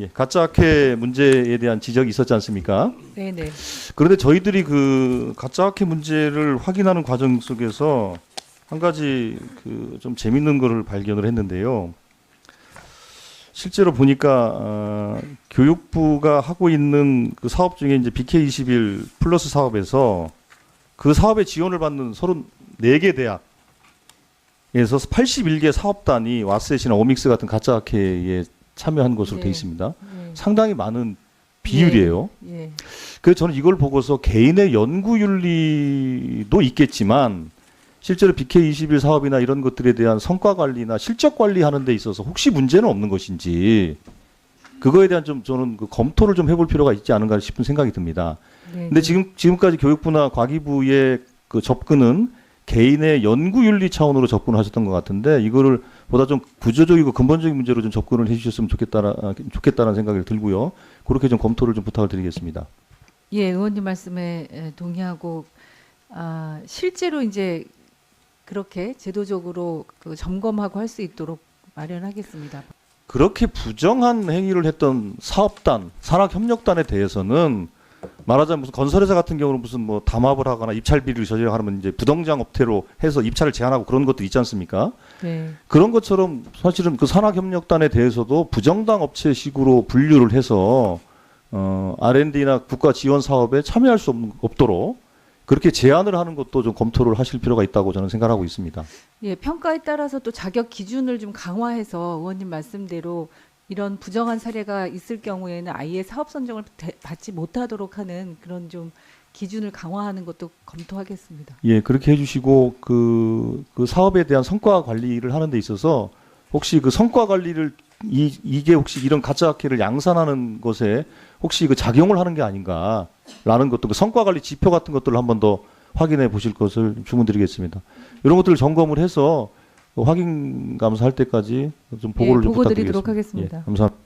예, 가짜 학회 문제에 대한 지적이 있었지 않습니까? 네네. 그런데 저희들이 그 가짜 학회 문제를 확인하는 과정 속에서 한 가지 그 좀 재밌는 거를 발견을 했는데요. 실제로 보니까 어, 교육부가 하고 있는 그 사업 중에 이제 BK21 플러스 사업에서 그 사업에 지원을 받는 34개 대학에서 81개 사업단이 와스넷이나 오믹스 같은 가짜 학회에 참여한 것으로 돼 네. 있습니다. 네. 상당히 많은 비율이에요. 예. 그래서 저는 이걸 보고서 개인의 연구 윤리도 있겠지만 실제로 BK21 사업이나 이런 것들에 대한 성과 관리나 실적 관리하는 데 있어서 혹시 문제는 없는 것인지 그거에 대한 좀 저는 그 검토를 좀 해볼 필요가 있지 않은가 싶은 생각이 듭니다. 네. 근데 지금 지금까지 교육부나 과기부의 그 접근은 개인의 연구 윤리 차원으로 접근을 하셨던 것 같은데 이거를 보다 좀 구조적이고 근본적인 문제로 좀 접근을 해주셨으면 좋겠다라 아, 좋겠다는 생각이 들고요. 그렇게 좀 검토를 좀 부탁을 드리겠습니다. 예, 의원님 말씀에 에, 동의하고 아, 실제로 이제 그렇게 제도적으로 그 점검하고 할 수 있도록 마련하겠습니다. 그렇게 부정한 행위를 했던 사업단, 산학협력단에 대해서는 말하자면 무슨 건설회사 같은 경우는 무슨 뭐 담합을 하거나 입찰비리를 저지하면 이제 부동장 업태로 해서 입찰을 제한하고 그런 것도 있지 않습니까? 네. 그런 것처럼 사실은 그 산학협력단에 대해서도 부정당 업체식으로 분류를 해서 어, R&D나 국가 지원 사업에 참여할 수 없는, 없도록 그렇게 제한을 하는 것도 좀 검토를 하실 필요가 있다고 저는 생각하고 있습니다. 예, 평가에 따라서 또 자격 기준을 좀 강화해서 의원님 말씀대로 이런 부정한 사례가 있을 경우에는 아예 사업 선정을 대- 받지 못하도록 하는 그런 좀 기준을 강화하는 것도 검토하겠습니다. 예, 그렇게 해주시고 그, 그 사업에 대한 성과 관리를 하는 데 있어서 혹시 그 성과 관리를 이, 이게 혹시 이런 가짜 학회를 양산하는 것에 혹시 그 작용을 하는 게 아닌가라는 것도 그 성과 관리 지표 같은 것들을 한번 더 확인해 보실 것을 주문드리겠습니다. 이런 것들을 점검을 해서 그 확인 감사할 때까지 좀 보고를 예, 좀 보고 부탁드리겠습니다. 드리도록 하겠습니다. 예, 감사합니다.